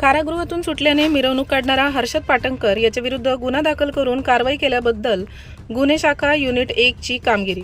कारागृहातून सुटल्याने मिरवणूक काढणारा हर्षद पाटणकर याच्या विरुद्ध गुन्हा दाखल करून कारवाई केल्याबद्दल गुन्हे शाखा युनिट एकची कामगिरी.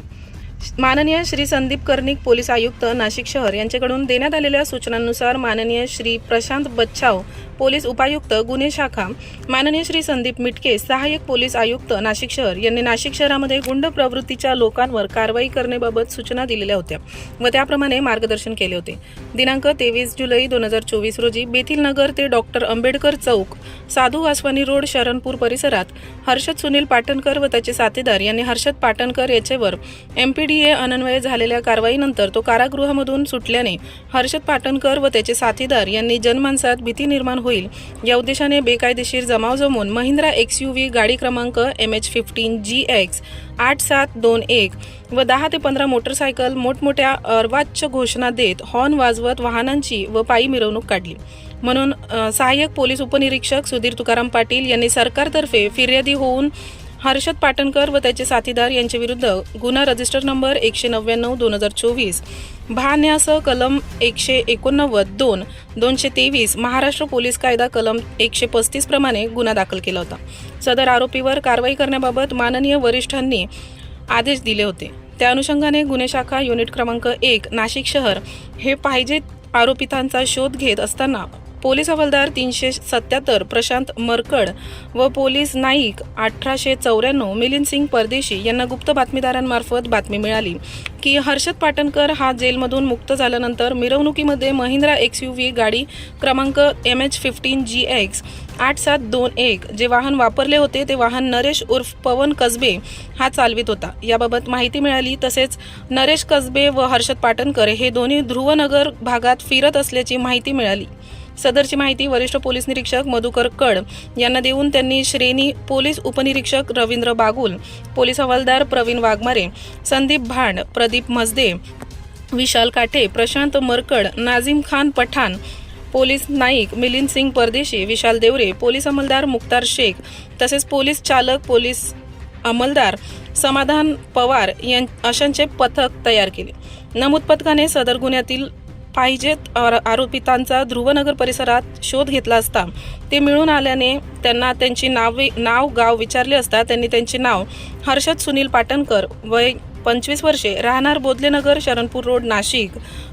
माननीय श्री संदीप कर्णिक पोलीस आयुक्त नाशिक शहर यांच्याकडून देण्यात आलेल्या सूचनांनुसार माननीय श्री प्रशांत बच्छाव पोलीस उपायुक्त गुन्हे शाखा माननीय श्री संदीप मिटके सहाय्यक पोलीस आयुक्त नाशिक शहर यांनी नाशिक शहरामध्ये गुंड प्रवृत्तीच्या लोकांवर कारवाई करण्याबाबत सूचना दिलेल्या होत्या व त्याप्रमाणे मार्गदर्शन केले होते. दिनांक तेवीस जुलै दोन हजार चोवीस रोजी बेथील नगर ते डॉक्टर आंबेडकर चौक साधू वासवानी रोड शरणपूर परिसरात हर्षद सुनील पाटणकर व त्याचे साथीदार यांनी हर्षद पाटणकर याच्यावर एम पी डी ए अनन्वये झालेल्या कारवाईनंतर तो कारागृहामधून सुटल्याने हर्षद पाटणकर व त्याचे साथीदार यांनी जनमानसात भीती निर्माण होईल या उद्देशाने बेकायदेशीर जमाव जमून महिंद्रा एक्स यू व्ही गाडी क्रमांक M H fifteen G X आठ सात दोन एक व दहा ते पंधरा मोटरसायकल मोठमोठ्या अर्वाच्य घोषणा देत हॉर्न वाजवत वाहनांची व पायी मिरवणूक काढली. म्हणून सहाय्यक पोलीस उपनिरीक्षक सुधीर तुकाराम पाटील यांनी सरकारतर्फे फिर्यादी होऊन हर्षद पाटणकर व त्याचे साथीदार यांच्या विरुद्ध गुन्हा रजिस्टर नंबर एकशे नव्याण्णव दोन हजार चोवीस भान्यासह कलम एकशे एकोणनव्वद दोन दोनशे तेवीस महाराष्ट्र पोलीस कायदा कलम एकशे पस्तीस प्रमाणे गुन्हा दाखल केला होता. सदर आरोपीवर कारवाई करण्याबाबत माननीय वरिष्ठांनी आदेश दिले होते. त्या अनुषंगाने गुन्हे शाखा युनिट क्रमांक एक नाशिक शहर हे पाहिजे आरोपितांचा शोध घेत असताना पोलीस हवालदार तीनशे सत्याहत्तर प्रशांत मरकड व पोलीस नाईक अठराशे चौऱ्याण्णव मिलिंद सिंग परदेशी यांना गुप्त बातमीदारांमार्फत बातमी मिळाली की हर्षद पाटणकर हा जेलमधून मुक्त झाल्यानंतर मिरवणुकीमध्ये महिंद्रा एक्स यू व्ही गाडी क्रमांक M H fifteen G X आठ सात दोन एक जे वाहन वापरले होते ते वाहन नरेश उर्फ पवन कसबे हा चालवित होता. याबाबत माहिती मिळाली तसेच नरेश कसबे व हर्षद पाटणकर हे दोन्ही ध्रुवनगर भागात फिरत असल्याची माहिती मिळाली. सदरची माहिती वरिष्ठ पोलीस निरीक्षक मधुकर कड यांना देऊन त्यांनी श्रेणी पोलीस उपनिरीक्षक रवींद्र बागुल पोलीस हवालदार प्रवीण वाघमारे संदीप भांड प्रदीप मजदे विशाल काठे प्रशांत मरकड नाझीम खान पठाण पोलीस नाईक मिलिंद सिंग परदेशी विशाल देवरे पोलीस अंमलदार मुक्तार शेख तसेच पोलीस चालक पोलीस अंमलदार समाधान पवार यां अशांचे पथक तयार केले. नमूद पथकाने सदर गुन्ह्यातील पाहिजेत आर- आरोपितांचा ध्रुवनगर परिसरात शोध घेतला असता. ते मिळून आल्याने त्यांना त्यांची नावे नाव गाव विचारले असता त्यांनी त्यांचे नाव हर्षद सुनील पाटणकर वय पंचवीस वर्षे राहणार बोधलेनगर शरणपूर रोड नाशिक.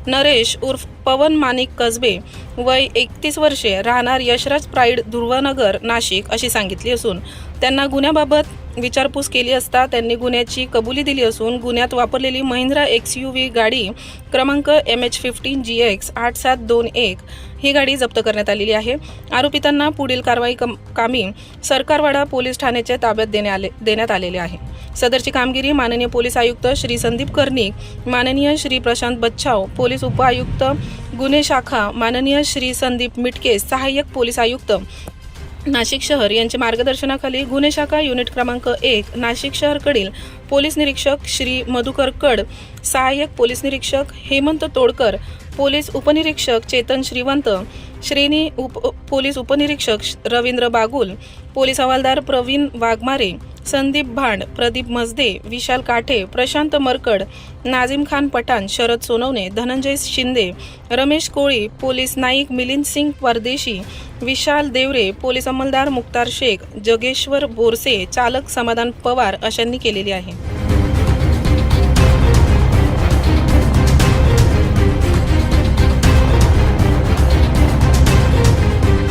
नरेश उर्फ पवन माणिक कसबे वय एकतीस वर्षे राहणार यशराज प्राईड ध्रुवनगर नाशिक अशी सांगितली असून त्यांना गुन्ह्याबाबत विचारपूस केली असता त्यांनी गुन्ह्याची कबुली दिली असून गुन्ह्यात वापरलेली महिंद्रा एक्स यू व्ही गाडी क्रमांक M H fifteen G X आठ सात दोन एक ही गाडी जप्त करण्यात आलेली आहे. आरोपितांना पुढील कारवाई कम कामी सरकारवाडा पोलीस ठाण्याच्या ताब्यात देणे आले देण्यात आलेले आहे. सदरची कामगिरी माननीय पोलीस आयुक्त श्री संदीप कर्णिक माननीय श्री प्रशांत बच्छाव पोलीस उपआयुक्त गुन्हे शाखा माननीय श्री संदीप मिटके सहाय्यक पोलीस आयुक्त नाशिक शहर यांच्या मार्गदर्शनाखाली गुन्हे शाखा युनिट क्रमांक एक नाशिक शहरकडील पोलीस निरीक्षक श्री मधुकर कड सहाय्यक पोलीस निरीक्षक हेमंत तोडकर पोलीस उपनिरीक्षक चेतन श्रीवंत श्रेणी उप पोलीस उपनिरीक्षक रवींद्र बागुल पोलीस हवालदार प्रवीण वाघमारे संदीप भांड प्रदीप मजदे विशाल काठे प्रशांत मरकड नाझीम खान पठाण शरद सोनवणे धनंजय शिंदे रमेश कोळी पोलीस नाईक मिलिंद सिंग परदेशी विशाल देवरे पोलीस अंमलदार मुक्तार शेख जगेश्वर बोरसे चालक समाधान पवार अशांनी केलेली आहे.